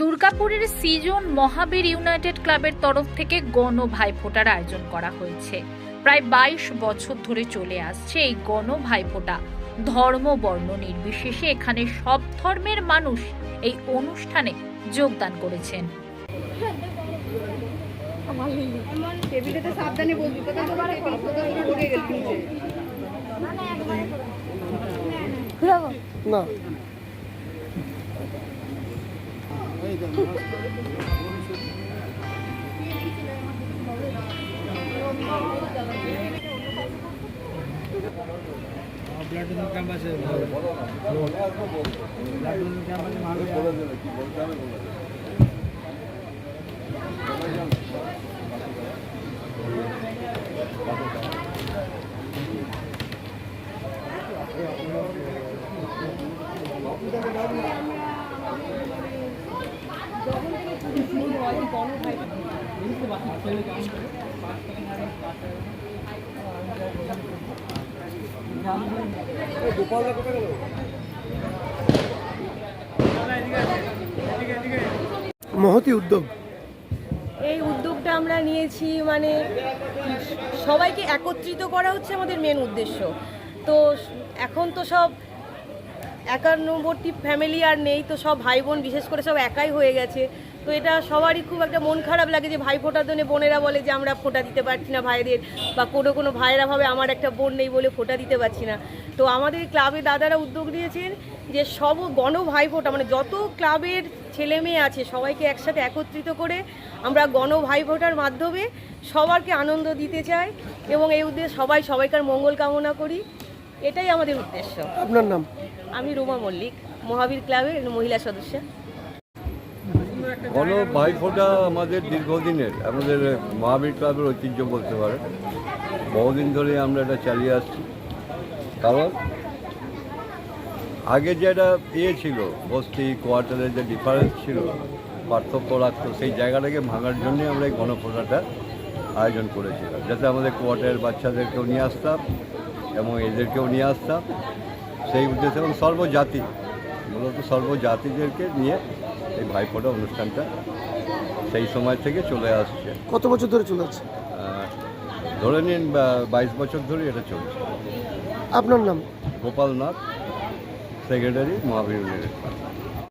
দুর্গাপুরের সিজন মহাবীর ইউনাইটেড ক্লাবের তরফ থেকে গণ ভাইফোঁটার আয়োজন করা হয়েছে। প্রায় বাইশ বছর ধরে চলে আসছে এই গণ ভাইফোঁটা ধর্ম, বর্ণ নির্বিশেষে এখানে সব ধর্মের মানুষ এই অনুষ্ঠানে যোগদান করেছেন। টেবিলেতে সাবধানে বলবি কোথাও তো টেবিল কোথাও মহতি উদ্যোগ। এই উদ্যোগটা আমরা নিয়েছি মানে সবাইকে একত্রিত করা হচ্ছে আমাদের মেন উদ্দেশ্য। তো এখন তো সব একান্নবর্তী ফ্যামিলি আর নেই, তো সব ভাই বোন বিশেষ করে সব একাই হয়ে গেছে। তো এটা সবারই খুব একটা মন খারাপ লাগে যে ভাই ফোটার জন্য বোনেরা বলে যে আমরা ফোটা দিতে পারছি না ভাইদের, বা কোনো কোনো ভাইয়েরা ভাবে আমার একটা বোন নেই বলে ফোটা দিতে পারছি না। তো আমাদের ক্লাবে দাদারা উদ্যোগ নিয়েছেন যে সব গণ ভাই ফোটা মানে যত ক্লাবের ছেলে মেয়ে আছে সবাইকে একসাথে একত্রিত করে আমরা গণ ভাই ফোটার মাধ্যমে সবারকে আনন্দ দিতে চাই এবং এই উদ্দেশ্যে সবাই সবাইকার মঙ্গল কামনা করি। এটাই আমাদের উদ্দেশ্য। আপনার নাম? আমি রুমা মল্লিক মহাবীর ক্লাবের মহিলা সদস্য। গণ ভাইফোঁটা আমাদের দীর্ঘদিনের আমাদের মহাবীর ক্লাবের ঐতিহ্য বলতে পারে বহুদিন ধরে আমরা এটা চালিয়ে আসছি। কারণ আগে যেটা ইয়ে ছিল বস্তি কোয়ার্টারের যে ডিফারেন্স ছিল পার্থক্য রাখতো সেই জায়গাটাকে ভাঙার জন্যই আমরা এই গণফোঁটাটা আয়োজন করেছিলাম। যাতে আমাদের কোয়ার্টারের বাচ্চাদেরকেও নিয়ে আসতাম এবং এদেরকেও নিয়ে আসতাম। সেই উদ্দেশ্যে এবং সর্বজাতি মূলত সর্বজাতিদেরকে নিয়ে এই ভাইফোঁটা অনুষ্ঠানটা সেই সময় থেকে চলে আসছে। কত বছর ধরে চলে আসছে? ধরে নিন বাইশ বছর ধরে এটা চলছে। আপনার নাম? গোপাল নাথ সেক্রেটারি মহাবীর